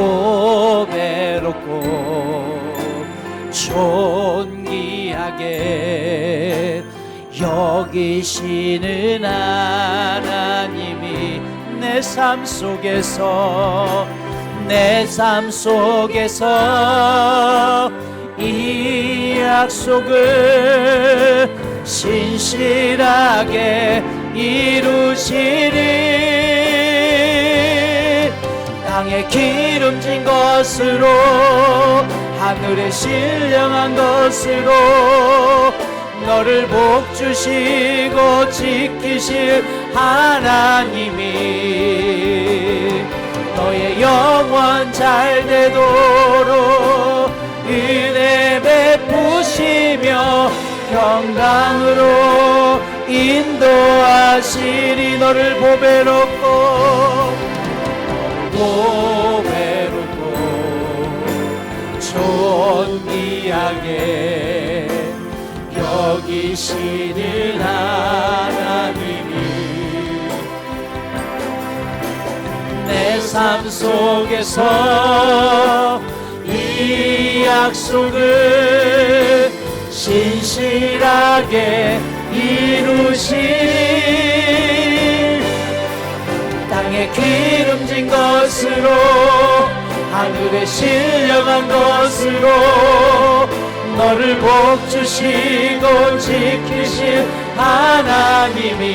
너를 보배롭고 존귀하게 여기시는 하나님이 내 삶 속에서 내 삶 속에서 이 약속을 신실하게 이루시리 땅에 기름진 것으로 하늘에 신령한 것으로 너를 복 주시고 지키실 하나님이 너의 영원 잘 되도록 은혜 베푸시며 평강으로 인도하시리. 너를 보배롭고 보배롭고 존귀하게 여기시는 하나님이 내 삶 속에서 이 약속을 신실하게 이루실 기름진 것으로 하늘에 신령한 것으로 너를 복 주시고 지키실 하나님이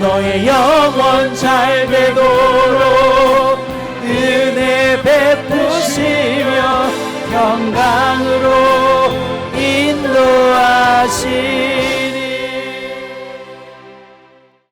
너의 영원 잘 되도록 은혜 평강